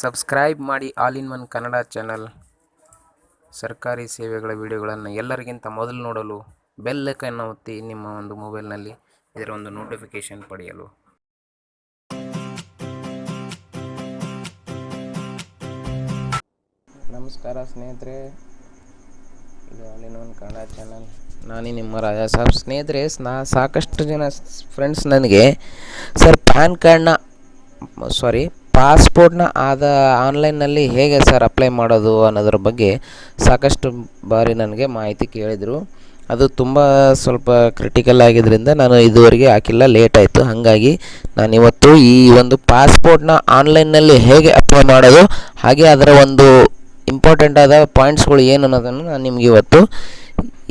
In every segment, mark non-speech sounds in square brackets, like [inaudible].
Subscribe ಮಾಡಿ all in one Kannada channel ಸರ್ಕಾರಿ ಸೇವೆಗಳ ವಿಡಿಯೋಗಳನ್ನು ಎಲ್ಲರಿಗಿಂತ ಮೊದಲು ನೋಡಲು ಬೆಲ್ ಐಕನ್ ಒತ್ತಿ ನಿಮ್ಮ ಒಂದು ಮೊಬೈಲ್ನಲ್ಲಿ ಇದರ ಒಂದು ನೋಟಿಫಿಕೇಷನ್ ಪಡೆಯಲು. ನಮಸ್ಕಾರ ಸ್ನೇಹಿತರೆ, ಇದು all in one Kannada channel ನಾನೇ ನಿಮ್ಮ ರಾಜಾ. ಸಾಬ್ ಸ್ನೇಹಿತರೆ ನಾ ಸಾಕಷ್ಟು ಜನ ಫ್ರೆಂಡ್ಸ್ ನನಗೆ, ಸರ್, ಪ್ಯಾನ್ ಕಾರ್ಡ್ನ ಸಾರಿ ಪಾಸ್ಪೋರ್ಟ್ನ ಆದ ಆನ್ಲೈನ್ನಲ್ಲಿ ಹೇಗೆ ಸರ್ ಅಪ್ಲೈ ಮಾಡೋದು ಅನ್ನೋದ್ರ ಬಗ್ಗೆ ಸಾಕಷ್ಟು ಬಾರಿ ನನಗೆ ಮಾಹಿತಿ ಕೇಳಿದರು. ಅದು ತುಂಬ ಸ್ವಲ್ಪ ಕ್ರಿಟಿಕಲ್ ಆಗಿದ್ದರಿಂದ ನಾನು ಇದುವರೆಗೆ ಹಾಕಿಲ್ಲ ಲೇಟ್ ಆಯಿತು. ಹಾಗಾಗಿ ನಾನು ಇವತ್ತು ಈ ಒಂದು ಪಾಸ್ಪೋರ್ಟ್ನ ಆನ್ಲೈನ್ನಲ್ಲಿ ಹೇಗೆ ಅಪ್ಲೈ ಮಾಡೋದು, ಹಾಗೆ ಅದರ ಒಂದು ಇಂಪಾರ್ಟೆಂಟ್ ಆದ ಪಾಯಿಂಟ್ಸ್ಗಳು ಏನು ಅನ್ನೋದನ್ನು ನಾನು ನಿಮಗೆ ಇವತ್ತು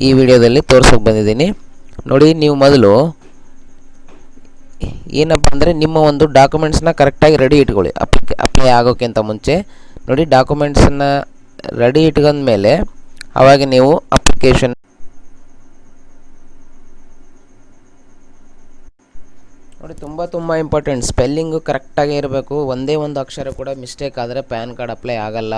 ಈ ವಿಡಿಯೋದಲ್ಲಿ ತೋರ್ಸೋಕೆ ಬಂದಿದ್ದೀನಿ. ನೋಡಿ, ನೀವು ಮೊದಲು ಏನಪ್ಪ ಅಂದರೆ ನಿಮ್ಮ ಒಂದು ಡಾಕ್ಯುಮೆಂಟ್ಸನ್ನ ಕರೆಕ್ಟಾಗಿ ರೆಡಿ ಇಟ್ಕೊಳ್ಳಿ. ಅಪ್ಲಿಕ್ ಅಪ್ಲೈ ಆಗೋಕ್ಕಿಂತ ಮುಂಚೆ. ನೋಡಿ ಡಾಕ್ಯುಮೆಂಟ್ಸನ್ನು ರೆಡಿ ಇಟ್ಕೊಂಡ್ಮೇಲೆ ಅವಾಗ ನೀವು ಅಪ್ಲಿಕೇಶನ್ ನೋಡಿ, ತುಂಬ ತುಂಬ ಇಂಪಾರ್ಟೆಂಟ್ ಸ್ಪೆಲ್ಲಿಂಗು ಕರೆಕ್ಟಾಗಿ ಇರಬೇಕು. ಒಂದೇ ಒಂದು ಅಕ್ಷರ ಕೂಡ ಮಿಸ್ಟೇಕ್ ಆದರೆ ಪ್ಯಾನ್ ಕಾರ್ಡ್ ಅಪ್ಲೈ ಆಗಲ್ಲ.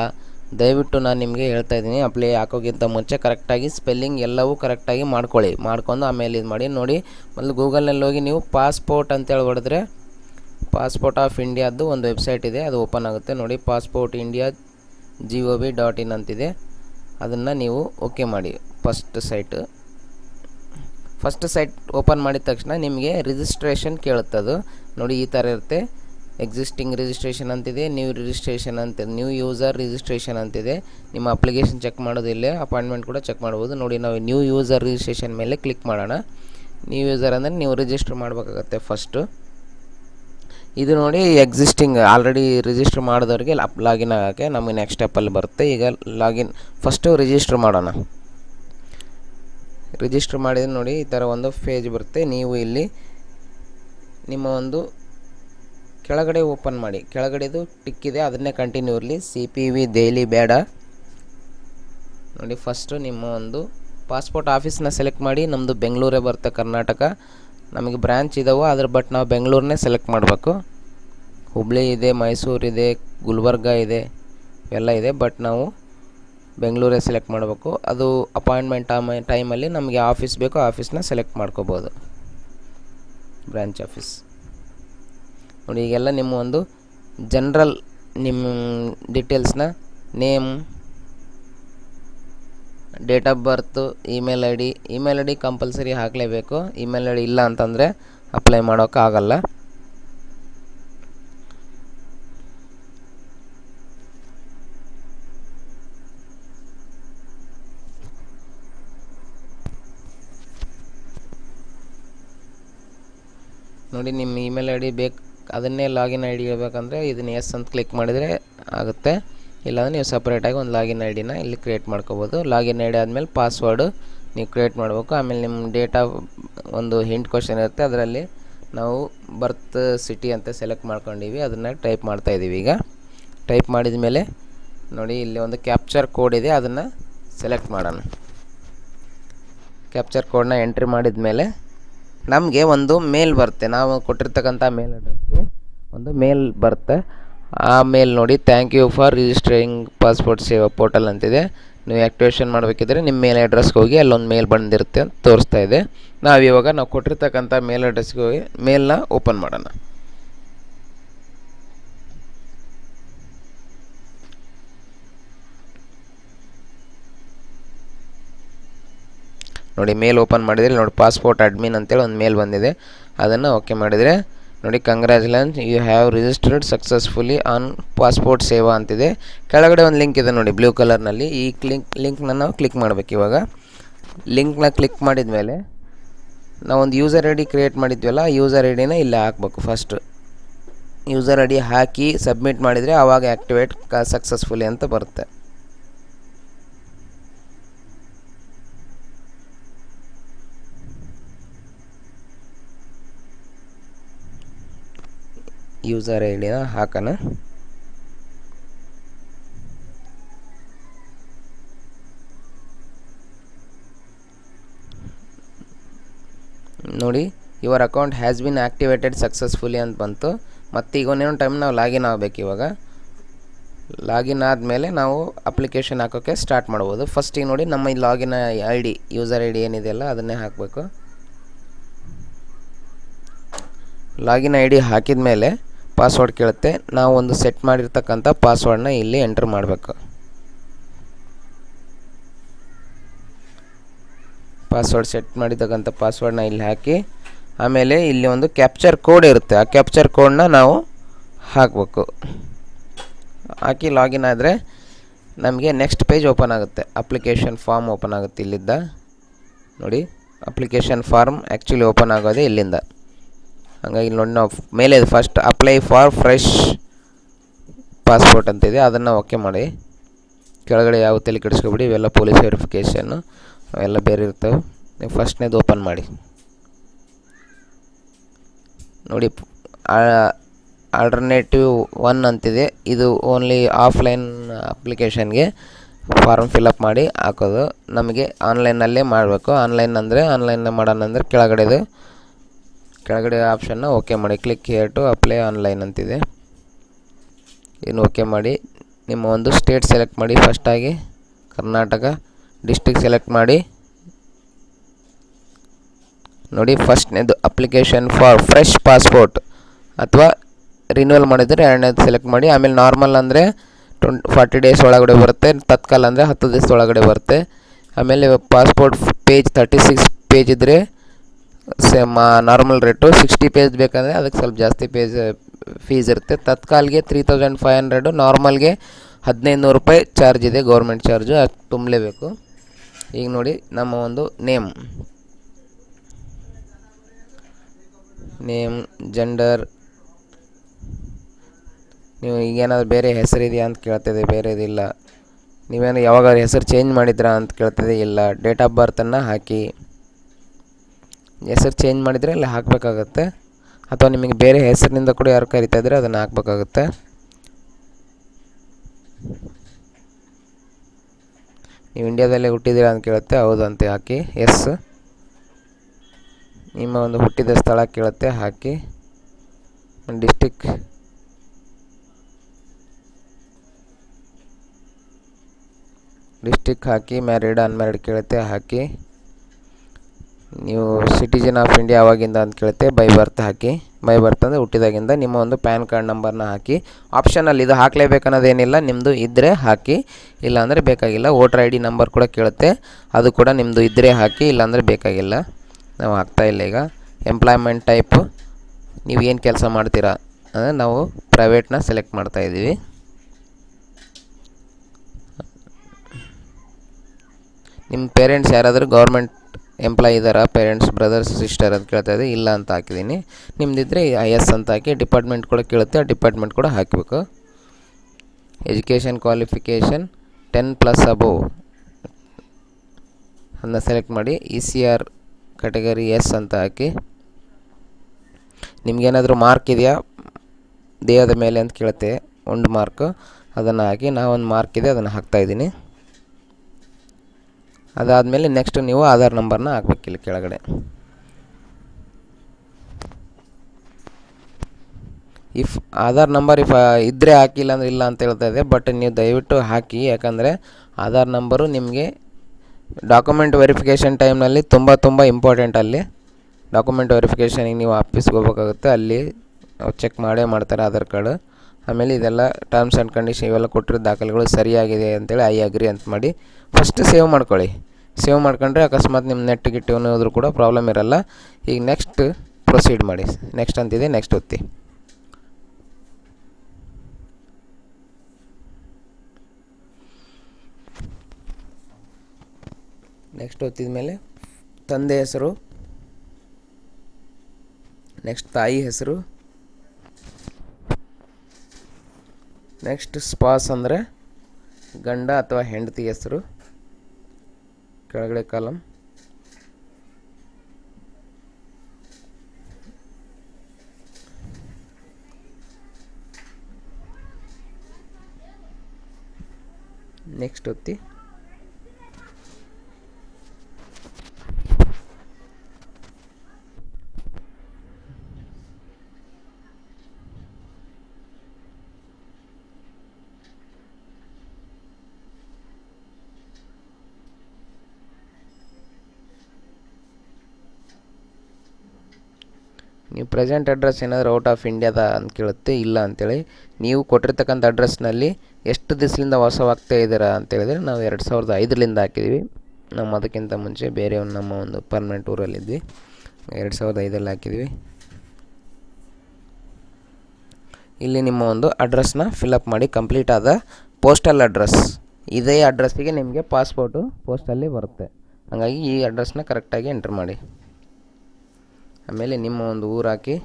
ದಯವಿಟ್ಟು ನಾನು ನಿಮಗೆ ಹೇಳ್ತಾ ಇದ್ದೀನಿ ಅಪ್ಲೈ ಹಾಕೋಕ್ಕಿಂತ ಮುಂಚೆ ಕರೆಕ್ಟಾಗಿ ಸ್ಪೆಲ್ಲಿಂಗ್ ಎಲ್ಲವೂ ಕರೆಕ್ಟಾಗಿ ಮಾಡ್ಕೊಳ್ಳಿ. ಮಾಡ್ಕೊಂಡು ಆಮೇಲೆ ಇದು ಮಾಡಿ, ನೋಡಿ, ಮೊದಲು ಗೂಗಲ್ನಲ್ಲಿ ಹೋಗಿ ನೀವು ಪಾಸ್ಪೋರ್ಟ್ ಅಂತೇಳಿ ಹೊಡೆದ್ರೆ ಪಾಸ್ಪೋರ್ಟ್ ಆಫ್ ಇಂಡಿಯಾದ್ದು ಒಂದು ವೆಬ್ಸೈಟ್ ಇದೆ, ಅದು ಓಪನ್ ಆಗುತ್ತೆ. ನೋಡಿ passport India G O B dot in ಅಂತಿದೆ. ಅದನ್ನು ನೀವು ಓಕೆ ಮಾಡಿ. First site first site open ಮಾಡಿದ ತಕ್ಷಣ ನಿಮಗೆ ರಿಜಿಸ್ಟ್ರೇಷನ್ ಕೇಳುತ್ತೆ ಅದು. ನೋಡಿ, ಈ ಥರ ಇರುತ್ತೆ. ಎಕ್ಸಿಸ್ಟಿಂಗ್ ರಿಜಿಸ್ಟ್ರೇಷನ್ ಅಂತಿದೆ ನ್ಯೂ ರಿಜಿಸ್ಟ್ರೇಷನ್ ಅಂತ ನ್ಯೂ ಯೂಸರ್ ರಿಜಿಸ್ಟ್ರೇಷನ್ ಅಂತಿದೆ. ನಿಮ್ಮ ಅಪ್ಲಿಕೇಶನ್ ಚೆಕ್ ಮಾಡೋದಿಲ್ಲೇ ಅಪಾಯಿಂಟ್ಮೆಂಟ್ ಕೂಡ ಚೆಕ್ ಮಾಡ್ಬೋದು. ನೋಡಿ, ನಾವು ನ್ಯೂ ಯೂಸರ್ ರಿಜಿಸ್ಟ್ರೇಷನ್ ಮೇಲೆ ಕ್ಲಿಕ್ ಮಾಡೋಣ. ನ್ಯೂ ಯೂಸರ್ ಅಂದರೆ ನೀವು ರಿಜಿಸ್ಟರ್ ಮಾಡಬೇಕಾಗತ್ತೆ ಫಸ್ಟು ಇದು ನೋಡಿ ಎಕ್ಸಿಸ್ಟಿಂಗ್ ಆಲ್ರೆಡಿ ರಿಜಿಸ್ಟರ್ ಮಾಡಿದವ್ರಿಗೆ ಲಾಗಿನ್ ಆಗೋಕ್ಕೆ ನಮಗೆ ನೆಕ್ಸ್ಟ್ ಸ್ಟೆಪ್ಪಲ್ಲಿ ಬರುತ್ತೆ. ಈಗ ಲಾಗಿನ್ ಫಸ್ಟು ರಿಜಿಸ್ಟರ್ ಮಾಡೋಣ. ರಿಜಿಸ್ಟರ್ ಮಾಡಿದ್ರೆ ನೋಡಿ ಈ ಥರ ಒಂದು ಫೇಜ್ ಬರುತ್ತೆ. ನೀವು ಇಲ್ಲಿ ನಿಮ್ಮ ಒಂದು ಕೆಳಗಡೆ ಓಪನ್ ಮಾಡಿ. ಕೆಳಗಡೆದು ಟಿಕ್ ಇದೆ. ಅದನ್ನೇ ಕಂಟಿನ್ಯೂ ಇರಲಿ ಸಿ ಪಿ ವಿ ದೆಹಲಿ ಬೇಡ. ನೋಡಿ ಫಸ್ಟು ನಿಮ್ಮ ಒಂದು ಪಾಸ್ಪೋರ್ಟ್ ಆಫೀಸ್ನ ಸೆಲೆಕ್ಟ್ ಮಾಡಿ. ನಮ್ಮದು ಬೆಂಗಳೂರೇ ಬರುತ್ತೆ ಕರ್ನಾಟಕ. ನಮಗೆ ಬ್ರ್ಯಾಂಚ್ ಇದಾವೆ ಅದ್ರ ಬಟ್ ನಾವು ಬೆಂಗಳೂರನ್ನೇ ಸೆಲೆಕ್ಟ್ ಮಾಡಬೇಕು. ಹುಬ್ಳಿ ಇದೆ, ಮೈಸೂರು ಇದೆ, ಗುಲ್ಬರ್ಗ ಇದೆ, ಎಲ್ಲ ಇದೆ ಬಟ್ ನಾವು ಬೆಂಗಳೂರೇ ಸೆಲೆಕ್ಟ್ ಮಾಡಬೇಕು. ಅದು ಅಪಾಯಿಂಟ್ಮೆಂಟ್ ಟೈಮ್ ಟೈಮಲ್ಲಿ ನಮಗೆ ಆಫೀಸ್ ಬೇಕೋ ಆಫೀಸ್ನ ಸೆಲೆಕ್ಟ್ ಮಾಡ್ಕೋಬೋದು. ಬ್ರ್ಯಾಂಚ್ ಆಫೀಸ್ ನೋಡಿ, ಈಗೆಲ್ಲ ನಿಮ್ಮ ಒಂದು ಜನ್ರಲ್ ನಿಮ್ಮ ಡೀಟೇಲ್ಸ್ನ name date of birth email I D email I D compulsory ಹಾಕಲೇಬೇಕು. Email I D ಇಲ್ಲ ಅಂತಂದರೆ ಅಪ್ಲೈ ಮಾಡೋಕ್ಕಾಗಲ್ಲ ನೋಡಿ, ನಿಮ್ಮ ಇಮೇಲ್ ಐ ಡಿ ಬೇಕು ಅದನ್ನೇ ಲಾಗಿನ್ ಐ ಡಿ ಇರಬೇಕಂದ್ರೆ ಇದನ್ನ ಎಸ್ ಅಂತ ಕ್ಲಿಕ್ ಮಾಡಿದರೆ ಆಗುತ್ತೆ. ಇಲ್ಲಾಂದರೆ ನೀವು ಸಪ್ರೇಟಾಗಿ ಒಂದು ಲಾಗಿನ್ ಐ ಡಿನ ಇಲ್ಲಿ ಕ್ರಿಯೇಟ್ ಮಾಡ್ಕೋಬೋದು. ಲಾಗಿನ್ ಐ ಡಿ ಆದಮೇಲೆ ಪಾಸ್ವರ್ಡು ನೀವು ಕ್ರಿಯೇಟ್ ಮಾಡಬೇಕು. ಆಮೇಲೆ ನಿಮ್ಮ ಡೇಟ್ ಒಂದು ಹಿಂಟ್ ಕ್ವಶನ್ ಇರುತ್ತೆ. ಅದರಲ್ಲಿ ನಾವು ಬರ್ತ್ ಸಿಟಿ ಅಂತ ಸೆಲೆಕ್ಟ್ ಮಾಡ್ಕೊಂಡಿವಿ. ಅದನ್ನು ಟೈಪ್ ಮಾಡ್ತಾಯಿದ್ದೀವಿ ಈಗ. ಟೈಪ್ ಮಾಡಿದ ಮೇಲೆ ನೋಡಿ ಇಲ್ಲಿ ಒಂದು ಕ್ಯಾಪ್ಚರ್ ಕೋಡ್ ಇದೆ. ಅದನ್ನು ಸೆಲೆಕ್ಟ್ ಮಾಡೋಣ. ಕ್ಯಾಪ್ಚರ್ ಕೋಡನ್ನ ಎಂಟ್ರಿ ಮಾಡಿದ ಮೇಲೆ ನಮಗೆ ಒಂದು ಮೇಲ್ ಬರುತ್ತೆ. ನಾವು ಕೊಟ್ಟಿರ್ತಕ್ಕಂಥ ಮೇಲ್ ಅಡ್ರೆಸ್ಗೆ ಒಂದು ಮೇಲ್ ಬರುತ್ತೆ. ಆ ಮೇಲ್ ನೋಡಿ thank you for registering passport Seva portal ಅಂತಿದೆ. ನೀವು ಆ್ಯಕ್ಟಿವೇಷನ್ ಮಾಡಬೇಕಿದ್ರೆ ನಿಮ್ಮ ಮೇಲ್ ಅಡ್ರೆಸ್ಗೆ ಹೋಗಿ ಅಲ್ಲೊಂದು ಮೇಲ್ ಬಂದಿರುತ್ತೆ ಅಂತ ತೋರಿಸ್ತಾ ಇದೆ. ನಾವು ಇವಾಗ ನಾವು ಕೊಟ್ಟಿರ್ತಕ್ಕಂಥ ಮೇಲ್ ಅಡ್ರೆಸ್ಗೆ ಹೋಗಿ ಮೇಲ್ನ ಓಪನ್ ಮಾಡೋಣ. ನೋಡಿ ಮೇಲ್ ಓಪನ್ ಮಾಡಿದರೆ ನೋಡಿ ಪಾಸ್ಪೋರ್ಟ್ ಅಡ್ಮಿನ್ ಅಂತೇಳಿ ಒಂದು ಮೇಲ್ ಬಂದಿದೆ. ಅದನ್ನು ಓಕೆ ಮಾಡಿದರೆ ನೋಡಿ congratulations you have registered successfully on passport Seva ಅಂತಿದೆ. ಕೆಳಗಡೆ ಒಂದು ಲಿಂಕ್ ಇದೆ ನೋಡಿ ಬ್ಲೂ ಕಲರ್ನಲ್ಲಿ ಈ ಕ್ಲಿಂಕ್ ಲಿಂಕ್ನ ನಾವು ಕ್ಲಿಕ್ ಮಾಡಬೇಕು ಇವಾಗ. ಲಿಂಕ್ನ ಕ್ಲಿಕ್ ಮಾಡಿದ ಮೇಲೆ ನಾವೊಂದು ಯೂಸರ್ ಐ ಡಿ ಕ್ರಿಯೇಟ್ ಮಾಡಿದ್ವಲ್ಲ ಯೂಸರ್ ಐ ಡಿನ ಇಲ್ಲೇ ಹಾಕಬೇಕು ಫಸ್ಟು ಯೂಸರ್ ಐ ಡಿ ಹಾಕಿ ಸಬ್ಮಿಟ್ ಮಾಡಿದರೆ ಆವಾಗ ಆ್ಯಕ್ಟಿವೇಟ್ ಸಕ್ಸಸ್ಫುಲಿ ಅಂತ ಬರುತ್ತೆ. ಯೂಸರ್ ಐ ಡಿನ ಹಾಕೋಣ. ನೋಡಿ your account has been activated successfully ಅಂತ ಬಂತು. ಮತ್ತು ಈಗ ಒಂದೇನೋ ಟೈಮ್ ನಾವು ಲಾಗಿನ್ ಆಗಬೇಕು ಇವಾಗ. ಲಾಗಿನ್ ಆದಮೇಲೆ ನಾವು ಅಪ್ಲಿಕೇಶನ್ ಹಾಕೋಕ್ಕೆ ಸ್ಟಾರ್ಟ್ ಮಾಡ್ಬೋದು. ಫಸ್ಟಿಗೆ ನೋಡಿ ನಮ್ಮ ಈ login I D user I D ಏನಿದೆಯಲ್ಲ ಅದನ್ನೇ ಹಾಕಬೇಕು. ಲಾಗಿನ್ ಐ ಡಿ ಹಾಕಿದ ಮೇಲೆ ಪಾಸ್ವರ್ಡ್ ಕೇಳುತ್ತೆ. ನಾವು ಒಂದು ಸೆಟ್ ಮಾಡಿರ್ತಕ್ಕಂಥ ಪಾಸ್ವರ್ಡ್ನ ಇಲ್ಲಿ ಎಂಟ್ರ್ ಮಾಡಬೇಕು. ಪಾಸ್ವರ್ಡ್ ಸೆಟ್ ಮಾಡಿರ್ತಕ್ಕಂಥ ಪಾಸ್ವರ್ಡ್ನ ಇಲ್ಲಿ ಹಾಕಿ, ಆಮೇಲೆ ಇಲ್ಲಿ ಒಂದು ಕ್ಯಾಪ್ಚರ್ ಕೋಡ್ ಇರುತ್ತೆ. ಆ ಕ್ಯಾಪ್ಚರ್ ಕೋಡ್ನ ನಾವು ಹಾಕಬೇಕು. ಹಾಕಿ ಲಾಗಿನ್ ಆದರೆ ನಮಗೆ ನೆಕ್ಸ್ಟ್ ಪೇಜ್ ಓಪನ್ ಆಗುತ್ತೆ. ಅಪ್ಲಿಕೇಶನ್ ಫಾರ್ಮ್ ಓಪನ್ ಆಗುತ್ತೆ ಇಲ್ಲಿದ್ದ ನೋಡಿ ಅಪ್ಲಿಕೇಶನ್ ಫಾರ್ಮ್ ಆ್ಯಕ್ಚುಲಿ ಓಪನ್ ಆಗೋದೇ ಇಲ್ಲಿಂದ. ಹಾಗಾಗಿ ಇಲ್ಲಿ ನೋಡಿ ನಾವು ಮೇಲೆ first apply for fresh passport ಅಂತಿದೆ ಅದನ್ನು ಓಕೆ ಮಾಡಿ. ಕೆಳಗಡೆ ಯಾವ ತಲೆ ಕೆಡಿಸ್ಕೊಬಿಡಿ, ಇವೆಲ್ಲ ಪೊಲೀಸ್ ವೆರಿಫಿಕೇಷನ್ನು ಅವೆಲ್ಲ ಬೇರೆ ಇರ್ತವೆ. ನೀವು ಫಸ್ಟ್ನೇದು ಓಪನ್ ಮಾಡಿ. ನೋಡಿ ಆಲ್ಟರ್ನೇಟಿವ್ ಒನ್ ಅಂತಿದೆ. ಇದು ಓನ್ಲಿ ಆಫ್ಲೈನ್ ಅಪ್ಲಿಕೇಶನ್ಗೆ ಫಾರ್ಮ್ ಫಿಲಪ್ ಮಾಡಿ ಹಾಕೋದು. ನಮಗೆ ಆನ್ಲೈನಲ್ಲೇ ಮಾಡಬೇಕು. ಆನ್ಲೈನ್ ಅಂದರೆ ಆನ್ಲೈನ್ ಮಾಡೋಣ ಅಂದರೆ ಕೆಳಗಡೆದು ಕೆಳಗಡೆ ಆಪ್ಷನ್ನ ಓಕೆ ಮಾಡಿ. Click here to apply online ಅಂತಿದೆ. ಇನ್ನು ಓಕೆ ಮಾಡಿ. ನಿಮ್ಮ ಒಂದು ಸ್ಟೇಟ್ ಸೆಲೆಕ್ಟ್ ಮಾಡಿ. ಫಸ್ಟಾಗಿ ಕರ್ನಾಟಕ ಡಿಸ್ಟಿಕ್ ಸೆಲೆಕ್ಟ್ ಮಾಡಿ. ನೋಡಿ ಫಸ್ಟ್ನೇದು ಅಪ್ಲಿಕೇಶನ್ ಫಾರ್ ಫ್ರೆಶ್ ಪಾಸ್ಪೋರ್ಟ್ ಅಥವಾ ರಿನ್ಯೂವಲ್ ಮಾಡಿದರೆ ಎರಡನೇದು ಸೆಲೆಕ್ಟ್ ಮಾಡಿ. ಆಮೇಲೆ ನಾರ್ಮಲ್ ಅಂದರೆ ಟ್ವೆಂಟ್ ಫಾರ್ಟಿ ಡೇಸ್ ಒಳಗಡೆ ಬರುತ್ತೆ. ತತ್ಕಾಲ ಅಂದರೆ ಹತ್ತು ದಿವಸ ಒಳಗಡೆ ಬರುತ್ತೆ. ಆಮೇಲೆ passport page thirty six page ಇದ್ದರೆ same normal rate sixty page ಬೇಕಂದರೆ ಅದಕ್ಕೆ ಸ್ವಲ್ಪ ಜಾಸ್ತಿ ಪೇಜ್ ಫೀಸ್ ಇರುತ್ತೆ. ತತ್ಕಾಲ್ಗೆ ತ್ರೀ ತೌಸಂಡ್ ಫೈವ್ ಹಂಡ್ರೆಡು ನಾರ್ಮಲ್ಗೆ ಹದಿನೈದು ನೂರು ರೂಪಾಯಿ ಚಾರ್ಜ್ ಇದೆ ಗೌರ್ಮೆಂಟ್ ಚಾರ್ಜು ಅದು ತುಂಬಲೇಬೇಕು. ಈಗ ನೋಡಿ ನಮ್ಮ ಒಂದು ನೇಮ್ ನೇಮ್ ಜೆಂಡರ್ ನೀವು ಈಗೇನಾದ್ರು ಬೇರೆ ಹೆಸರಿದೆಯಾ ಅಂತ ಕೇಳ್ತಿದೆ ಬೇರೆದಿಲ್ಲ ನೀವೇನು ಯಾವಾಗ ಹೆಸರು ಚೇಂಜ್ ಮಾಡಿದ್ರಾ ಅಂತ ಕೇಳ್ತಿದೆ ಇಲ್ಲ. ಡೇಟ್ ಆಫ್ ಬರ್ತನ್ನು ಹಾಕಿ. ಹೆಸರು ಚೇಂಜ್ ಮಾಡಿದರೆ ಅಲ್ಲಿ ಹಾಕಬೇಕಾಗತ್ತೆ. ಅಥವಾ ನಿಮಗೆ ಬೇರೆ ಹೆಸರಿನಿಂದ ಕೂಡ ಯಾರು ಕರಿತಾ ಇದ್ದರೆ ಅದನ್ನು ಹಾಕಬೇಕಾಗುತ್ತೆ. ನೀವು ಇಂಡಿಯಾದಲ್ಲೇ ಹುಟ್ಟಿದ್ದೀರಾ ಅಂತ ಕೇಳುತ್ತೆ, ಹೌದು ಅಂತ ಹಾಕಿ, ಎಸ್. ನಿಮ್ಮ ಒಂದು ಹುಟ್ಟಿದ ಸ್ಥಳ ಕೇಳುತ್ತೆ, ಹಾಕಿ. ಡಿಸ್ಟಿಕ್ ಡಿಸ್ಟಿಕ್ ಹಾಕಿ ಮ್ಯಾರಿಡ್ ಅನ್ಮ್ಯಾರಿಡ್ ಕೇಳುತ್ತೆ, ಹಾಕಿ. ನೀವು ಸಿಟಿಜನ್ ಆಫ್ ಇಂಡಿಯಾ ಅವಾಗಿಂದ ಅಂತ ಕೇಳುತ್ತೆ ಬೈ ಬರ್ತ್ ಹಾಕಿ. ಬೈ ಬರ್ತ್ ಅಂದರೆ ಹುಟ್ಟಿದಾಗಿಂದ ನಿಮ್ಮ ಒಂದು ಪ್ಯಾನ್ ಕಾರ್ಡ್ ನಂಬರ್ನ ಹಾಕಿ. ಆಪ್ಷನಲ್ಲಿ ಇದು ಹಾಕಲೇಬೇಕನ್ನೋದೇನಿಲ್ಲ ನಿಮ್ಮದು ಇದ್ದರೆ ಹಾಕಿ. ಇಲ್ಲಾಂದರೆ ಬೇಕಾಗಿಲ್ಲ ವೋಟರ್ ಐ ಡಿ ನಂಬರ್ ಕೂಡ ಕೇಳುತ್ತೆ. ಅದು ಕೂಡ ನಿಮ್ಮದು ಇದ್ದರೆ ಹಾಕಿ, ಇಲ್ಲಾಂದರೆ ಬೇಕಾಗಿಲ್ಲ. ನಾವು ಹಾಕ್ತಾ ಇಲ್ಲ ಈಗ. ಎಂಪ್ಲಾಯ್ಮೆಂಟ್ ಟೈಪು ನೀವು ಏನು ಕೆಲಸ ಮಾಡ್ತೀರಾ? ಅಂದರೆ ನಾವು ಪ್ರೈವೇಟ್ನ ಸೆಲೆಕ್ಟ್ ಮಾಡ್ತಾ ಇದ್ದೀವಿ. ನಿಮ್ಮ ಪೇರೆಂಟ್ಸ್ ಯಾರಾದರೂ ಗೌರ್ಮೆಂಟ್ ಎಂಪ್ಲಾಯ್ ಇದ್ದಾರಾ ಪೇರೆಂಟ್ಸ್ ಬ್ರದರ್ಸ್ ಸಿಸ್ಟರ್ ಅಂತ ಕೇಳ್ತಾ ಇದೆ, ಇಲ್ಲ ಅಂತ ಹಾಕಿದ್ದೀನಿ. ನಿಮ್ಮದಿದ್ದರೆ ಐ ಎಸ್ ಅಂತ ಹಾಕಿ ಡಿಪಾರ್ಟ್ಮೆಂಟ್ ಕೂಡ ಕೇಳುತ್ತೆ, ಆ ಡಿಪಾರ್ಟ್ಮೆಂಟ್ ಕೂಡ ಹಾಕಬೇಕು. Education qualification ten plus above ಅದನ್ನ ಸೆಲೆಕ್ಟ್ ಮಾಡಿ E C R category yes ಅಂತ ಹಾಕಿ. ನಿಮಗೇನಾದರೂ ಮಾರ್ಕ್ ಇದೆಯಾ? ದೇಹದ ಮೇಲೆ ಅಂತ ಕೇಳುತ್ತೆ, ಒಂದು ಮಾರ್ಕ್ ಅದನ್ನು ಹಾಕಿ ನಾವೊಂದು ಮಾರ್ಕ್ ಇದೆ, ಅದನ್ನು ಹಾಕ್ತಾಯಿದ್ದೀನಿ ಅದಾದಮೇಲೆ ನೆಕ್ಸ್ಟ್ ನೀವು ಆಧಾರ್ ನಂಬರ್ನ ಇಲ್ಲಿ ಕೆಳಗಡೆ. ಇಫ್ ಆಧಾರ್ ನಂಬರ್ ಇಫ್ ಇದ್ದರೆ ಹಾಕಿಲ್ಲ ಅಂದರೆ ಇಲ್ಲ ಅಂತ ಹೇಳ್ತಾ ಇದೆ ಬಟ್ ನೀವು ದಯವಿಟ್ಟು ಹಾಕಿ, ಯಾಕಂದರೆ ಆಧಾರ್ ನಂಬರು ನಿಮಗೆ ಡಾಕ್ಯುಮೆಂಟ್ ವೆರಿಫಿಕೇಷನ್ ಟೈಮ್ನಲ್ಲಿ ತುಂಬ ತುಂಬ ಇಂಪಾರ್ಟೆಂಟ್ ಅಲ್ಲಿ ಡಾಕ್ಯುಮೆಂಟ್ ವೆರಿಫಿಕೇಷನಿಗೆ ನೀವು ಆಫೀಸ್ಗೆ ಹೋಗ್ಬೇಕಾಗುತ್ತೆ, ಅಲ್ಲಿ ಚೆಕ್ ಮಾಡೇ ಮಾಡ್ತಾರೆ ಆಧಾರ್ ಕಾರ್ಡ್ ಆಮೇಲೆ ಇದೆಲ್ಲ ಟರ್ಮ್ಸ್ ಆ್ಯಂಡ್ ಕಂಡೀಷನ್ ಇವೆಲ್ಲ ಕೊಟ್ಟಿರೋ ದಾಖಲೆಗಳು ಸರಿಯಾಗಿದೆ ಅಂತೇಳಿ ಐ ಅಗ್ರಿ ಅಂತ ಮಾಡಿ ಫಸ್ಟ್ ಸೇವ್ ಮಾಡ್ಕೊಳ್ಳಿ. ಸೇವ್ ಮಾಡ್ಕೊಂಡ್ರೆ ಅಕಸ್ಮಾತ್ ನಿಮ್ಮ ನೆಟ್ ಗಿಟ್ಟು ಏನಾದರೂ ಕೂಡ ಪ್ರಾಬ್ಲಮ್ ಇರಲ್ಲ. ಈಗ ನೆಕ್ಸ್ಟ್ ಪ್ರೊಸೀಡ್ ಮಾಡಿ. ನೆಕ್ಸ್ಟ್ ಅಂತಿದೆ ನೆಕ್ಸ್ಟ್ ಒತ್ತಿ. ನೆಕ್ಸ್ಟ್ ಒತ್ತಿದ ಮೇಲೆ ತಂದೆ ಹೆಸರು ನೆಕ್ಸ್ಟ್ ತಾಯಿ ಹೆಸರು ನೆಕ್ಸ್ಟ್ ಸ್ಪಾಸ್ ಅಂದರೆ ಗಂಡ ಅಥವಾ ಹೆಂಡತಿ ಹೆಸರು. ಕೆಳಗಡೆ ಕಾಲಮ್ ನೆಕ್ಸ್ಟ್ ಒತ್ತಿ ನೀವು ಪ್ರೆಸೆಂಟ್ ಅಡ್ರೆಸ್ ಏನಾದರೂ ಔಟ್ ಆಫ್ ಇಂಡಿಯಾದ ಅಂತ ಕೇಳುತ್ತೆ, ಇಲ್ಲ ಅಂತೇಳಿ. ನೀವು ಕೊಟ್ಟಿರ್ತಕ್ಕಂಥ ಅಡ್ರೆಸ್ನಲ್ಲಿ ಎಷ್ಟು ದಿವಸದಿಂದ ವಾಸವಾಗ್ತಾ ಇದ್ದೀರಾ ಅಂತೇಳಿದರೆ ನಾವು ಎರಡು ಸಾವಿರದ ಐದರಿಂದ ಹಾಕಿದ್ವಿ ನಮ್ಮ ಅದಕ್ಕಿಂತ ಮುಂಚೆ ಬೇರೆ ಒಂದು ನಮ್ಮ ಒಂದು ಪರ್ಮನೆಂಟ್ ಊರಲ್ಲಿದ್ವಿ ಎರಡು ಸಾವಿರದ ಐದರಲ್ಲಿ ಹಾಕಿದ್ವಿ ಇಲ್ಲಿ ನಿಮ್ಮ ಒಂದು ಅಡ್ರೆಸ್ನ ಫಿಲಪ್ ಮಾಡಿ ಕಂಪ್ಲೀಟ್ ಆದ ಪೋಸ್ಟಲ್ ಅಡ್ರೆಸ್ ಇದೇ ಅಡ್ರೆಸ್ಸಿಗೆ ನಿಮಗೆ ಪಾಸ್ಪೋರ್ಟು ಪೋಸ್ಟಲ್ಲಿ ಬರುತ್ತೆ. ಹಾಗಾಗಿ ಈ ಅಡ್ರೆಸ್ನ ಕರೆಕ್ಟಾಗಿ ಎಂಟ್ರ್ ಮಾಡಿ. ಆಮೇಲೆ ನಿಮ್ಮ ಒಂದು ಊರು ಹಾಕಿ.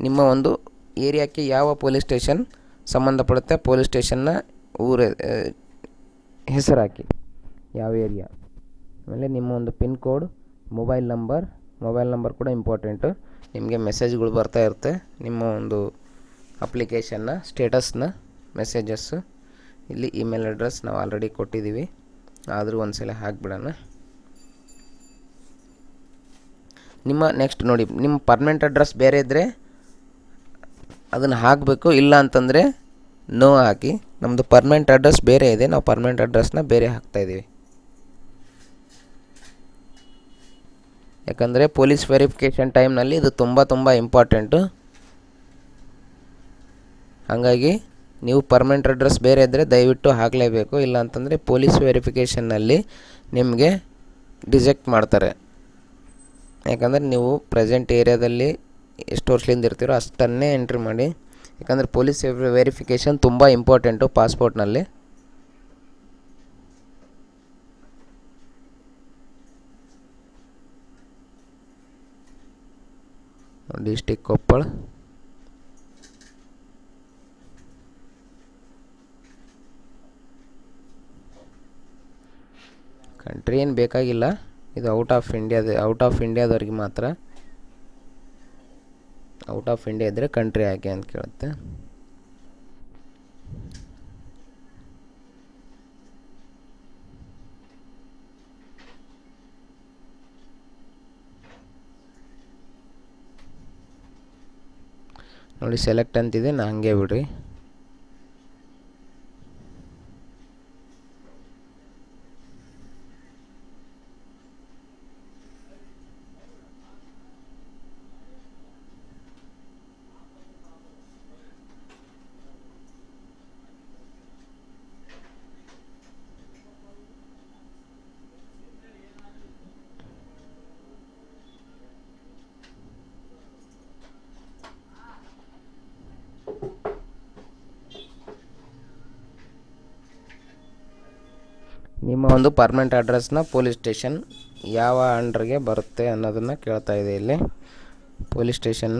ನಿಮ್ಮ ಒಂದು ಏರಿಯಾಕ್ಕೆ ಯಾವ ಪೊಲೀಸ್ ಸ್ಟೇಷನ್ ಸಂಬಂಧಪಡುತ್ತೆ? ಪೊಲೀಸ್ ಸ್ಟೇಷನ್ನ ಊರ ಹೆಸರು ಹಾಕಿ ಯಾವ ಏರಿಯಾ? ಆಮೇಲೆ ನಿಮ್ಮ ಒಂದು pin code, mobile number mobile number ಕೂಡ ಇಂಪಾರ್ಟೆಂಟು. ನಿಮಗೆ ಮೆಸೇಜ್ಗಳು ಬರ್ತಾ ಇರುತ್ತೆ. ನಿಮ್ಮ ಒಂದು ಅಪ್ಲಿಕೇಶನ್ನ, ಸ್ಟೇಟಸ್ನ, ಮೆಸೇಜಸ್ಸು. ಇಲ್ಲಿ ಇಮೇಲ್ ಅಡ್ರೆಸ್ ನಾವು ಆಲ್ರೆಡಿ ಕೊಟ್ಟಿದ್ದೀವಿ. ಆದರೂ ಒಂದು ಸಲ ಹಾಕಿಬಿಡೋಣ. ನಿಮ್ಮ ನೆಕ್ಸ್ಟ್ ನೋಡಿ, ನಿಮ್ಮ ಪರ್ಮನೆಂಟ್ ಅಡ್ರೆಸ್ ಬೇರೆ ಇದ್ದರೆ ಅದನ್ನು ಹಾಕಬೇಕು, ಇಲ್ಲ ಅಂತಂದರೆ ನೋ ಹಾಕಿ. ನಮ್ಮದು ಪರ್ಮನೆಂಟ್ ಅಡ್ರೆಸ್ ಬೇರೆ ಇದೆ, ನಾವು ಪರ್ಮನೆಂಟ್ ಅಡ್ರೆಸ್ನ ಬೇರೆ ಹಾಕ್ತಾಯಿದ್ದೀವಿ ಯಾಕಂದರೆ ಪೊಲೀಸ್ ವೆರಿಫಿಕೇಷನ್ ಟೈಮ್ನಲ್ಲಿ ಇದು ತುಂಬ ತುಂಬ ಇಂಪಾರ್ಟೆಂಟು ಹಾಗಾಗಿ ನೀವು ಪರ್ಮನೆಂಟ್ ಅಡ್ರೆಸ್ ಬೇರೆ ಇದ್ದರೆ ದಯವಿಟ್ಟು ಹಾಕಲೇಬೇಕು. ಇಲ್ಲ ಅಂತಂದರೆ ಪೊಲೀಸ್ ವೆರಿಫಿಕೇಷನ್ನಲ್ಲಿ ನಿಮಗೆ ಡಿಜೆಕ್ಟ್ ಮಾಡ್ತಾರೆ. ಯಾಕಂದರೆ ನೀವು ಪ್ರೆಸೆಂಟ್ ಏರಿಯಾದಲ್ಲಿ ಎಷ್ಟು ವರ್ಷದಿಂದ ಇರ್ತೀರೋ ಅಷ್ಟನ್ನೇ ಎಂಟ್ರಿ ಮಾಡಿ. ಯಾಕಂದರೆ ಪೊಲೀಸ್ ವೆರಿಫಿಕೇಷನ್ ತುಂಬ ಇಂಪಾರ್ಟೆಂಟು ಪಾಸ್ಪೋರ್ಟ್ನಲ್ಲಿ ಡಿಸ್ಟಿಕ್ ಕೊಪ್ಪಳ. ಕಂಟ್ರಿ ಏನು ಬೇಕಾಗಿಲ್ಲ. ಇದು ಔಟ್ ಆಫ್ ಇಂಡಿಯಾದ ಔಟ್ ಆಫ್ ಇಂಡಿಯಾದವ್ರಿಗೆ ಮಾತ್ರ. ಔಟ್ ಆಫ್ ಇಂಡಿಯಾ ಇದ್ದರೆ ಕಂಟ್ರಿ ಹಾಕಿ ಅಂತ ಕೇಳುತ್ತೆ. ನೋಡಿ ಸೆಲೆಕ್ಟ್ ಅಂತಿದೆ, ನಾ ಹಂಗೆ ಬಿಡ್ರಿ ನಿಮ್ಮ ಒಂದು ಪರ್ಮನೆಂಟ್ ಅಡ್ರೆಸ್ನ ಪೊಲೀಸ್ ಸ್ಟೇಷನ್ ಯಾವ ಅಂಡ್ರಿಗೆ ಬರುತ್ತೆ ಅನ್ನೋದನ್ನು ಕೇಳ್ತಾ ಇದೆ ಇಲ್ಲಿ. ಪೊಲೀಸ್ ಸ್ಟೇಷನ್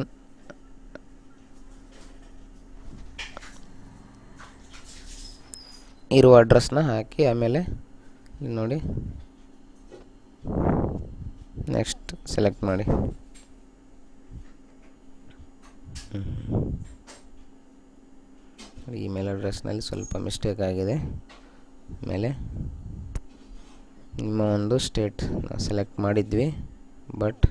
ಇರುವ ಅಡ್ರೆಸ್ನ ಹಾಕಿ, ಆಮೇಲೆ ನೋಡಿ. ನೆಕ್ಸ್ಟ್ ಸೆಲೆಕ್ಟ್ ಮಾಡಿ. ಇಮೇಲ್ ಅಡ್ರೆಸ್ನಲ್ಲಿ ಸ್ವಲ್ಪ ಮಿಸ್ಟೇಕ್ ಆಗಿದೆ. ಆಮೇಲೆ ನಿಮ್ಮ ಒಂದು ಸ್ಟೇಟ್ ಸೆಲೆಕ್ಟ್ ಮಾಡಿದ್ವಿ ಬಟ್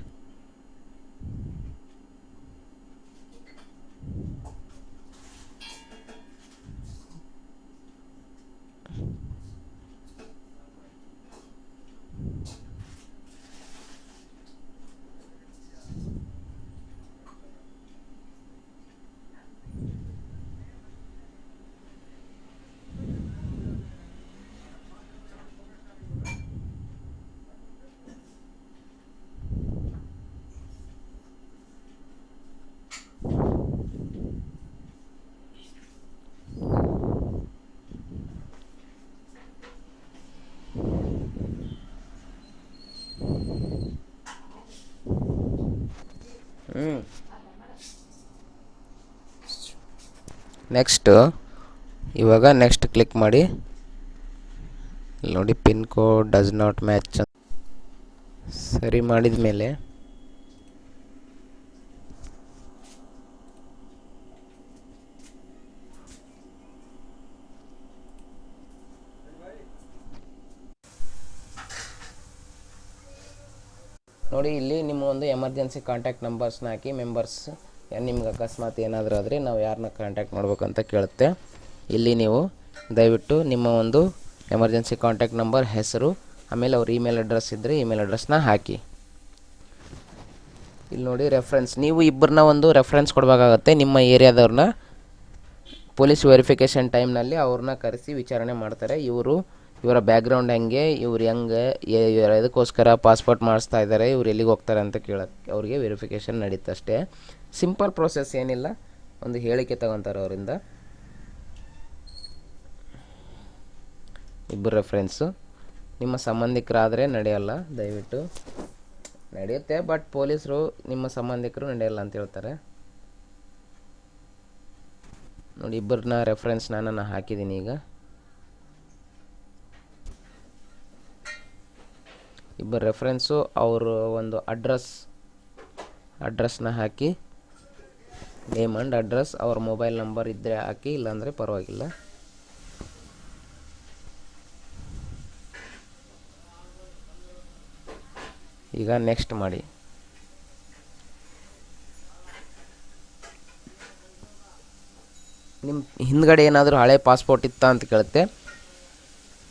ನೆಕ್ಸ್ಟು ಇವಾಗ ನೆಕ್ಸ್ಟ್ ಕ್ಲಿಕ್ ಮಾಡಿ. ನೋಡಿ pin code does not match ಸರಿ ಮಾಡಿದ ಮೇಲೆ. ನೋಡಿ, ಇಲ್ಲಿ ನಿಮ್ಮ ಒಂದು ಎಮರ್ಜೆನ್ಸಿ ಕಾಂಟ್ಯಾಕ್ಟ್ ನಂಬರ್ಸ್ನ ಹಾಕಿ ಮೆಂಬರ್ಸ್ ನಿಮ್ಗೆ ಅಕಸ್ಮಾತ್ ಏನಾದರೂ ಆದರೆ ನಾವು ಯಾರನ್ನ ಕಾಂಟ್ಯಾಕ್ಟ್ ಮಾಡ್ಬೇಕಂತ ಕೇಳುತ್ತೆ. ಇಲ್ಲಿ ನೀವು ದಯವಿಟ್ಟು ನಿಮ್ಮ ಒಂದು ಎಮರ್ಜೆನ್ಸಿ ಕಾಂಟ್ಯಾಕ್ಟ್ ನಂಬರ್ ಹೆಸರು, ಆಮೇಲೆ ಅವ್ರ ಇಮೇಲ್ ಅಡ್ರೆಸ್ ಇದ್ದರೆ ಇಮೇಲ್ ಅಡ್ರೆಸ್ನ ಹಾಕಿ. ಇಲ್ಲಿ ನೋಡಿ ರೆಫರೆನ್ಸ್ ನೀವು ಇಬ್ಬರನ್ನ ಒಂದು ರೆಫರೆನ್ಸ್ ಕೊಡಬೇಕಾಗತ್ತೆ. ನಿಮ್ಮ ಏರಿಯಾದವ್ರನ್ನ ಪೊಲೀಸ್ ವೆರಿಫಿಕೇಷನ್ ಟೈಮ್ನಲ್ಲಿ ಅವ್ರನ್ನ ಕರೆಸಿ ವಿಚಾರಣೆ ಮಾಡ್ತಾರೆ. ಇವರು ಇವರ ಬ್ಯಾಕ್ಗ್ರೌಂಡ್ ಹೆಂಗೆ, ಇವ್ರು ಹೆಂಗೆ ಇದಕ್ಕೋಸ್ಕರ ಪಾಸ್ಪೋರ್ಟ್ ಮಾಡಿಸ್ತಾ ಇದ್ದಾರೆ ಇವ್ರು ಎಲ್ಲಿಗೆ ಹೋಗ್ತಾರೆ ಅಂತ ಕೇಳಕ್ಕೆ ಅವ್ರಿಗೆ ವೆರಿಫಿಕೇಷನ್ ನಡೀತಷ್ಟೇ ಸಿಂಪಲ್ ಪ್ರೋಸೆಸ್ ಏನಿಲ್ಲ. ಒಂದು ಹೇಳಿಕೆ ತಗೊತಾರೆ ಅವರಿಂದ. ಇಬ್ಬರು ರೆಫ್ರೆನ್ಸು ನಿಮ್ಮ ಸಂಬಂಧಿಕರಾದರೆ ನಡೆಯಲ್ಲ, ದಯವಿಟ್ಟು. ನಡೆಯುತ್ತೆ ಬಟ್ ಪೊಲೀಸರು ನಿಮ್ಮ ಸಂಬಂಧಿಕರು ನಡೆಯಲ್ಲ ಅಂತ ಹೇಳ್ತಾರೆ. ನೋಡಿ, ಇಬ್ಬರನ್ನ ರೆಫರೆನ್ಸ್ನ ನಾನು ಹಾಕಿದ್ದೀನಿ ಈಗ. ಇಬ್ಬರು ರೆಫ್ರೆನ್ಸು ಅವರು ಒಂದು ಅಡ್ರೆಸ್ ಅಡ್ರೆಸ್ನ ಹಾಕಿ. ನೇಮ್ ಆ್ಯಂಡ್ ಅಡ್ರೆಸ್ ಅವ್ರ ಮೊಬೈಲ್ ನಂಬರ್ ಇದ್ದರೆ ಹಾಕಿ, ಇಲ್ಲಾಂದರೆ ಪರವಾಗಿಲ್ಲ. ಈಗ ನೆಕ್ಸ್ಟ್ ಮಾಡಿ. ನಿಮ್ಮ ಹಿಂದ್ಗಡೆ ಏನಾದರೂ ಹಳೆ ಪಾಸ್ಪೋರ್ಟ್ ಇತ್ತ ಅಂತ ಕೇಳುತ್ತೆ?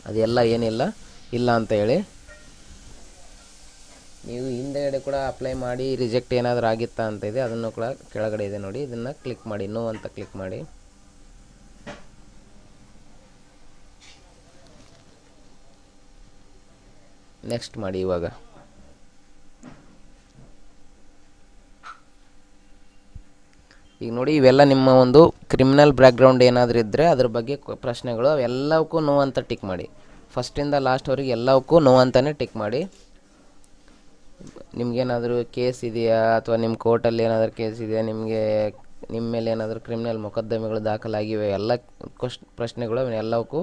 ಅದೆಲ್ಲ ಏನಿಲ್ಲ. ಇಲ್ಲ ಅಂತ ಹೇಳಿ. ನೀವು ಹಿಂದೆಗಡೆ ಕೂಡ ಅಪ್ಲೈ ಮಾಡಿ ರಿಜೆಕ್ಟ್ ಏನಾದರೂ ಆಗಿತ್ತಾ ಅಂತ ಇದೆ, ಅದನ್ನು ಕೂಡ ಕೆಳಗಡೆ ಇದೆ ನೋಡಿ. ಇದನ್ನು ಕ್ಲಿಕ್ ಮಾಡಿ ನೋ ಅಂತ ಕ್ಲಿಕ್ ಮಾಡಿ. ನೆಕ್ಸ್ಟ್ ಮಾಡಿ ಇವಾಗ. ಈಗ ನೋಡಿ, ಇವೆಲ್ಲ ನಿಮ್ಮ ಒಂದು ಕ್ರಿಮಿನಲ್ ಬ್ಯಾಕ್ಗ್ರೌಂಡ್ ಏನಾದರೂ ಇದ್ದರೆ ಅದ್ರ ಬಗ್ಗೆ ಪ್ರಶ್ನೆಗಳು ಅವೆಲ್ಲವಕ್ಕೂ ನೋ ಅಂತ ಟಿಕ್ ಮಾಡಿ. ಫಸ್ಟಿಂದ ಲಾಸ್ಟ್ವರೆಗೆ ಎಲ್ಲವಕ್ಕೂ ನೋ ಅಂತಲೇ ಟಿಕ್ ಮಾಡಿ. ನಿಮ್ಗೇನಾದರೂ ಕೇಸ್ ಇದೆಯಾ? ಅಥವಾ ನಿಮ್ಮ ಕೋರ್ಟಲ್ಲಿ ಏನಾದರೂ ಕೇಸ್ ಇದೆಯಾ? ನಿಮಗೆ ನಿಮ್ಮ ಮೇಲೆ ಏನಾದರೂ ಕ್ರಿಮಿನಲ್ ಮೊಕದ್ದಮೆಗಳು ದಾಖಲಾಗಿವೆ? ಎಲ್ಲ ಕ್ವಶ್, ಪ್ರಶ್ನೆಗಳು ಅವನ್ನೆಲ್ಲವಕ್ಕೂ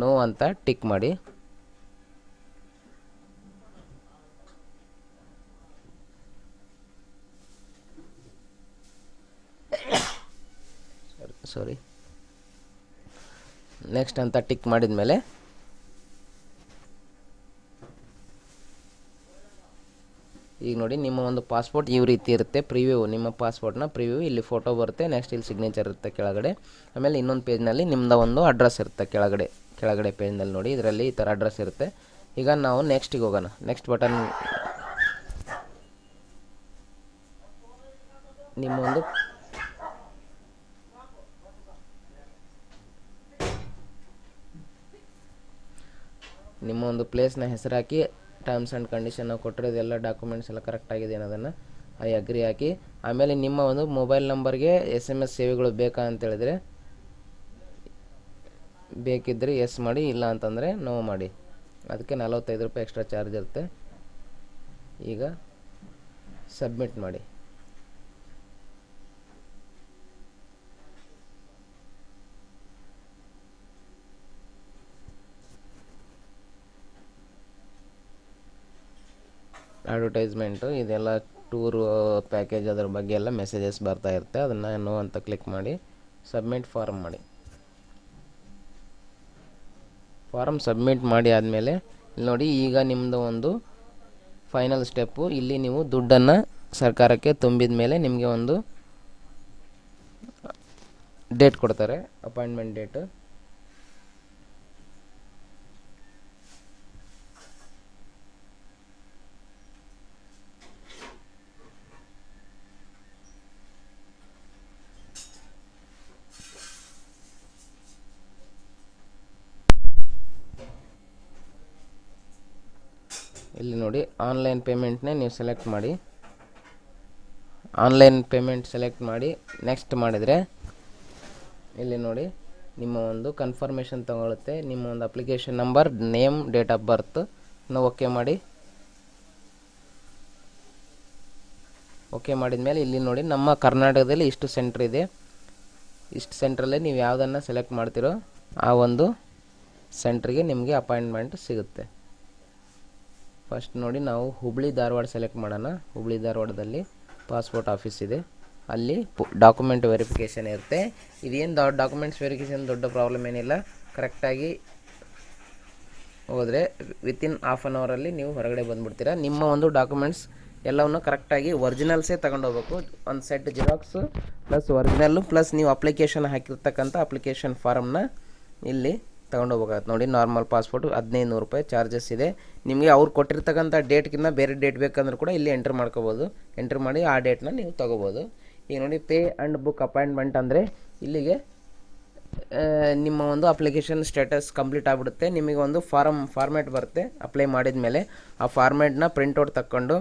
ನೋ ಅಂತ ಟಿಕ್ ಮಾಡಿ. [coughs] ಸಾರಿ ನೆಕ್ಸ್ಟ್ ಅಂತ ಟಿಕ್ ಮಾಡಿದ ಮೇಲೆ ಈಗ ನೋಡಿ, ನಿಮ್ಮ ಒಂದು ಪಾಸ್ಪೋರ್ಟ್ ಈ ರೀತಿ ಇರುತ್ತೆ. ಪ್ರಿವ್ಯೂ ನಿಮ್ಮ ಪಾಸ್ಪೋರ್ಟ್ನ ಪ್ರಿವ್ಯೂ ಇಲ್ಲಿ ಫೋಟೋ ಬರುತ್ತೆ ನೆಕ್ಸ್ಟ್ ಇಲ್ಲಿ ಸಿಗ್ನೇಚರ್ ಇರುತ್ತೆ ಕೆಳಗಡೆ. ಆಮೇಲೆ ಇನ್ನೊಂದು ಪೇಜ್ನಲ್ಲಿ ನಿಮ್ಮದು ಒಂದು ಅಡ್ರೆಸ್ ಇರುತ್ತೆ ಕೆಳಗಡೆ ಕೆಳಗಡೆ ಪೇಜ್ನಲ್ಲಿ ನೋಡಿ, ಇದರಲ್ಲಿ ಈ ಥರ ಅಡ್ರೆಸ್ ಇರುತ್ತೆ. ಈಗ ನಾವು ನೆಕ್ಸ್ಟಿಗೆ ಹೋಗೋಣ. ನೆಕ್ಸ್ಟ್ ಬಟನ್ ನಿಮ್ಮ ಒಂದು ನಿಮ್ಮ ಒಂದು ಪ್ಲೇಸ್ನ ಹೆಸರಾಕಿ ಟರ್ಮ್ಸ್ ಆ್ಯಂಡ್ ಕಂಡೀಷನ್ ನಾವು ಕೊಟ್ಟಿರೋದೆಲ್ಲ ಡಾಕ್ಯುಮೆಂಟ್ಸ್ ಎಲ್ಲ ಕರೆಕ್ಟ್ ಆಗಿದೆ ಅನ್ನೋದನ್ನು ಐ ಅಗ್ರಿ ಹಾಕಿ. ಆಮೇಲೆ ನಿಮ್ಮ ಒಂದು ಮೊಬೈಲ್ ನಂಬರ್ಗೆ ಎಸ್ ಎಂ ಎಸ್ ಸೇವೆಗಳು ಬೇಕಾ ಅಂತೇಳಿದರೆ ಬೇಕಿದ್ದರೆ ಎಸ್ ಮಾಡಿ, ಇಲ್ಲ ಅಂತಂದರೆ ನೋ ಮಾಡಿ. ಅದಕ್ಕೆ ನಲವತ್ತೈದು ರೂಪಾಯಿ ಎಕ್ಸ್ಟ್ರಾ ಚಾರ್ಜ್ ಇರುತ್ತೆ. ಈಗ ಸಬ್ಮಿಟ್ ಮಾಡಿ. ಅಡ್ವರ್ಟೈಸ್ಮೆಂಟು ಇದೆಲ್ಲ ಟೂರು ಪ್ಯಾಕೇಜ್ ಅದ್ರ ಬಗ್ಗೆ ಎಲ್ಲ ಮೆಸೇಜಸ್ ಬರ್ತಾ ಇರುತ್ತೆ. ಅದನ್ನು ನೋ ಅಂತ ಕ್ಲಿಕ್ ಮಾಡಿ ಸಬ್ಮಿಟ್ ಫಾರ್ಮ್ ಮಾಡಿ. ಫಾರಮ್ ಸಬ್ಮಿಟ್ ಮಾಡಿ ಆದಮೇಲೆ, ನೋಡಿ ಈಗ ನಿಮ್ಮದು ಒಂದು ಫೈನಲ್ ಸ್ಟೆಪ್ಪು ಇಲ್ಲಿ ನೀವು ದುಡ್ಡನ್ನು ಸರ್ಕಾರಕ್ಕೆ ತುಂಬಿದ ಮೇಲೆ ನಿಮಗೆ ಒಂದು ಡೇಟ್ ಕೊಡ್ತಾರೆ ಅಪಾಯಿಂಟ್ಮೆಂಟ್ ಡೇಟು ಇಲ್ಲಿ ನೋಡಿ ಆನ್ಲೈನ್ ಪೇಮೆಂಟ್ನೇ ನೀವು ಸೆಲೆಕ್ಟ್ ಮಾಡಿ. ಆನ್ಲೈನ್ ಪೇಮೆಂಟ್ ಸೆಲೆಕ್ಟ್ ಮಾಡಿ ನೆಕ್ಸ್ಟ್ ಮಾಡಿದರೆ, ಇಲ್ಲಿ ನೋಡಿ, ನಿಮ್ಮ ಒಂದು ಕನ್ಫರ್ಮೇಷನ್ ತಗೊಳುತ್ತೆ. ನಿಮ್ಮ ಒಂದು application number name date of birth ನಾವು ಓಕೆ ಮಾಡಿ. ಓಕೆ ಮಾಡಿದ ಮೇಲೆ ಇಲ್ಲಿ ನೋಡಿ, ನಮ್ಮ ಕರ್ನಾಟಕದಲ್ಲಿ ಇಷ್ಟು ಸೆಂಟ್ರ್ ಇದೆ. ಇಷ್ಟು ಸೆಂಟ್ರಲ್ಲೇ ನೀವು ಯಾವುದನ್ನು ಸೆಲೆಕ್ಟ್ ಮಾಡ್ತೀರೋ, ಆ ಒಂದು ಸೆಂಟ್ರಿಗೆ ನಿಮಗೆ ಅಪಾಯಿಂಟ್ಮೆಂಟ್ ಸಿಗುತ್ತೆ. ಫಸ್ಟ್ ನೋಡಿ ನಾವು ಹುಬ್ಳಿ ಧಾರವಾಡ ಸೆಲೆಕ್ಟ್ ಮಾಡೋಣ. ಹುಬ್ಳಿ ಧಾರವಾಡದಲ್ಲಿ ಪಾಸ್ಪೋರ್ಟ್ ಆಫೀಸ್ ಇದೆ. ಅಲ್ಲಿ ಡಾಕ್ಯುಮೆಂಟ್ ವೆರಿಫಿಕೇಷನ್ ಇರುತ್ತೆ. ಇದೇನು ದೊಡ್ಡ ಡಾಕ್ಯುಮೆಂಟ್ಸ್ ವೆರಿಫಿಕೇಷನ್ ದೊಡ್ಡ ಪ್ರಾಬ್ಲಮ್ ಏನಿಲ್ಲ. ಕರೆಕ್ಟಾಗಿ ಹೋದರೆ ವಿತಿನ್ ಹಾಫ್ ಆನ್ ಅವರಲ್ಲಿ ನೀವು ಹೊರಗಡೆ ಬಂದುಬಿಡ್ತೀರಾ. ನಿಮ್ಮ ಒಂದು ಡಾಕ್ಯುಮೆಂಟ್ಸ್ ಎಲ್ಲವನ್ನು ಕರೆಕ್ಟಾಗಿ ಒರಿಜಿನಲ್ಸೇ ತಗೊಂಡೋಗ್ಬೇಕು ಒಂದು set xerox plus original plus ನೀವು ಅಪ್ಲಿಕೇಶನ್ ಹಾಕಿರ್ತಕ್ಕಂಥ ಅಪ್ಲಿಕೇಶನ್ ಫಾರಮ್ನ ಇಲ್ಲಿ ತೊಗೊಂಡು ಹೋಗ್ಬೇಕಾಗತ್ತೆ. ನೋಡಿ ನಾರ್ಮಲ್ ಪಾಸ್ಪೋರ್ಟ್ ಹದಿನೈದು ನೂರು ರೂಪಾಯಿ ಚಾರ್ಜಸ್ ಇದೆ. ನಿಮಗೆ ಅವ್ರು ಕೊಟ್ಟಿರ್ತಕ್ಕಂಥ ಡೇಟ್ಗಿಂತ ಬೇರೆ ಡೇಟ್ ಬೇಕಂದ್ರೂ ಕೂಡ ಇಲ್ಲಿ ಎಂಟ್ರ್ ಮಾಡ್ಕೋಬೋದು. ಎಂಟ್ರ್ ಮಾಡಿ ಆ ಡೇಟ್ನ ನೀವು ತೊಗೋಬೋದು. ಈಗ ನೋಡಿ ಪೇ ಆ್ಯಂಡ್ ಬುಕ್ ಅಪಾಯಿಂಟ್ಮೆಂಟ್ ಅಂದರೆ ಇಲ್ಲಿಗೆ ನಿಮ್ಮ ಒಂದು ಅಪ್ಲಿಕೇಶನ್ ಸ್ಟೇಟಸ್ ಕಂಪ್ಲೀಟ್ ಆಗಿಬಿಡುತ್ತೆ. ನಿಮಗೆ ಒಂದು ಫಾರಮ್ ಫಾರ್ಮ್ಯಾಟ್ ಬರುತ್ತೆ ಅಪ್ಲೈ ಮಾಡಿದ ಮೇಲೆ ಆ ಫಾರ್ಮ್ಯಾಟ್ನ ಪ್ರಿಂಟೌಟ್ ತಕ್ಕೊಂಡು,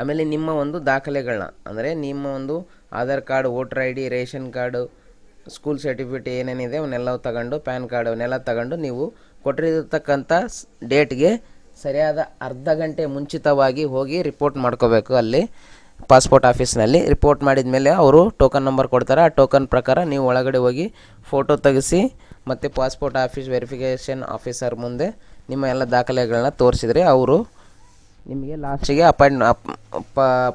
ಆಮೇಲೆ ನಿಮ್ಮ ಒಂದು ದಾಖಲೆಗಳನ್ನ, ಅಂದರೆ ನಿಮ್ಮ ಒಂದು Aadhaar card voter I ration card school certificate ಏನೇನಿದೆ ಅವನ್ನೆಲ್ಲ ತಗೊಂಡು, ಪ್ಯಾನ್ ಕಾರ್ಡ್ ಅವನ್ನೆಲ್ಲ ತಗೊಂಡು ನೀವು ಕೊಟ್ಟಿರತಕ್ಕಂಥ ಡೇಟ್ಗೆ ಸರಿಯಾದ ಅರ್ಧ ಗಂಟೆ ಮುಂಚಿತವಾಗಿ ಹೋಗಿ ರಿಪೋರ್ಟ್ ಮಾಡ್ಕೋಬೇಕು ಅಲ್ಲಿ, ಪಾಸ್ಪೋರ್ಟ್ ಆಫೀಸ್ನಲ್ಲಿ. ರಿಪೋರ್ಟ್ ಮಾಡಿದ ಮೇಲೆ ಅವರು ಟೋಕನ್ ನಂಬರ್ ಕೊಡ್ತಾರೆ. ಆ ಟೋಕನ್ ಪ್ರಕಾರ ನೀವು ಒಳಗಡೆ ಹೋಗಿ ಫೋಟೋ ತೆಗೆಸಿ ಮತ್ತು ಪಾಸ್ಪೋರ್ಟ್ ಆಫೀಸ್ ವೆರಿಫಿಕೇಷನ್ ಆಫೀಸರ್ ಮುಂದೆ ನಿಮ್ಮ ಎಲ್ಲ ದಾಖಲೆಗಳನ್ನ ತೋರಿಸಿದರೆ ಅವರು ನಿಮಗೆ ಲಾಸ್ಟಿಗೆ ಅಪಾಯಿಂಟ್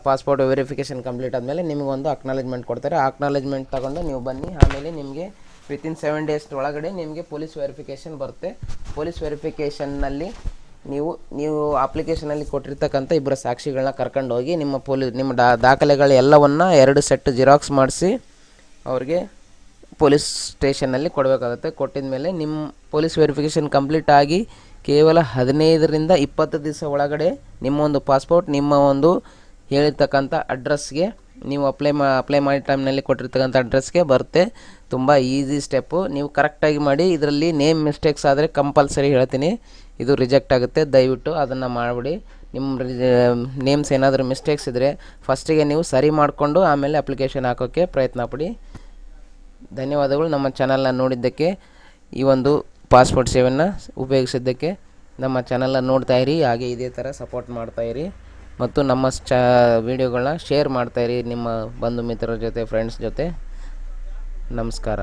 ಪಾಸ್ಪೋರ್ಟ್ ವೆರಿಫಿಕೇಷನ್ ಕಂಪ್ಲೀಟ್ ಆದಮೇಲೆ ನಿಮಗೊಂದು ಅಕ್ನಾಲೇಜ್ಮೆಂಟ್ ಕೊಡ್ತಾರೆ. ಆ ಅಕ್ನಾಲೇಜ್ಮೆಂಟ್ ತಗೊಂಡು ನೀವು ಬನ್ನಿ. ಆಮೇಲೆ ನಿಮಗೆ ವಿತಿನ್ ಸೆವೆನ್ ಡೇಸ್ ಒಳಗಡೆ ನಿಮಗೆ ಪೊಲೀಸ್ ವೆರಿಫಿಕೇಷನ್ ಬರುತ್ತೆ. ಪೊಲೀಸ್ ವೆರಿಫಿಕೇಷನ್ನಲ್ಲಿ ನೀವು ನೀವು ಅಪ್ಲಿಕೇಶನಲ್ಲಿ ಕೊಟ್ಟಿರ್ತಕ್ಕಂಥ ಇಬ್ಬರ ಸಾಕ್ಷಿಗಳನ್ನ ಕರ್ಕೊಂಡು ಹೋಗಿ ನಿಮ್ಮ ಪೊಲೀ ನಿಮ್ಮ ಡಾ, ದಾಖಲೆಗಳ ಎಲ್ಲವನ್ನು ಎರಡು ಸೆಟ್ ಜಿರಾಕ್ಸ್ ಮಾಡಿಸಿ ಅವ್ರಿಗೆ ಪೊಲೀಸ್ ಸ್ಟೇಷನ್ನಲ್ಲಿ ಕೊಡಬೇಕಾಗುತ್ತೆ. ಕೊಟ್ಟಿದ ಮೇಲೆ ನಿಮ್ಮ ಪೊಲೀಸ್ ವೆರಿಫಿಕೇಷನ್ ಕಂಪ್ಲೀಟ್ ಆಗಿ ಕೇವಲ ಹದಿನೈದರಿಂದ ಇಪ್ಪತ್ತು ದಿವಸ ಒಳಗಡೆ ನಿಮ್ಮ ಒಂದು ಪಾಸ್ಪೋರ್ಟ್, ನಿಮ್ಮ ಒಂದು ಹೇಳಿರ್ತಕ್ಕಂಥ ಅಡ್ರೆಸ್ಗೆ ನೀವು ಅಪ್ಲೈ ಮಾ ಅಪ್ಲೈ ಮಾಡಿದ ಟೈಮ್ನಲ್ಲಿ ಕೊಟ್ಟಿರ್ತಕ್ಕಂಥ ಅಡ್ರೆಸ್ಗೆ ಬರುತ್ತೆ. ತುಂಬ ಈಸಿ ಸ್ಟೆಪ್ಪು ನೀವು ಕರೆಕ್ಟಾಗಿ ಮಾಡಿ, ಇದರಲ್ಲಿ ನೇಮ್ ಮಿಸ್ಟೇಕ್ಸ್ ಆದರೆ ಕಂಪಲ್ಸರಿ ಹೇಳ್ತೀನಿ. ಇದು ರಿಜೆಕ್ಟ್ ಆಗುತ್ತೆ. ದಯವಿಟ್ಟು ಅದನ್ನು ಮಾಡಿಬಿಡಿ. ನಿಮ್ಮ ನೇಮ್ಸ್ ಏನಾದರೂ ಮಿಸ್ಟೇಕ್ಸ್ ಇದ್ದರೆ ಫಸ್ಟಿಗೆ ನೀವು ಸರಿ ಮಾಡಿಕೊಂಡು ಆಮೇಲೆ ಅಪ್ಲಿಕೇಶನ್ ಹಾಕೋಕ್ಕೆ ಪ್ರಯತ್ನ ಪಡಿ. ಧನ್ಯವಾದಗಳು. ನಮ್ಮ ಚಾನಲ್ನ ನೋಡಿದ್ದಕ್ಕೆ ಈ ಒಂದು ಪಾಸ್ಪೋರ್ಟ್ ಸೇವೆಯನ್ನು ಉಪಯೋಗಿಸಿದ್ದಕ್ಕೆ ನಮ್ಮ ಚಾನಲ್ನ ನೋಡ್ತಾ ಇರಿ, ಹಾಗೆ ಇದೇ ಥರ ಸಪೋರ್ಟ್ ಮಾಡ್ತಾ ಇರಿ. ಮತ್ತು ನಮ್ಮ ಚಾ ವೀಡಿಯೋಗಳನ್ನ ಶೇರ್ ಮಾಡ್ತಾ ಇರಿ ನಿಮ್ಮ ಬಂಧು ಮಿತ್ರರ ಜೊತೆ ಫ್ರೆಂಡ್ಸ್ ಜೊತೆ. ನಮಸ್ಕಾರ.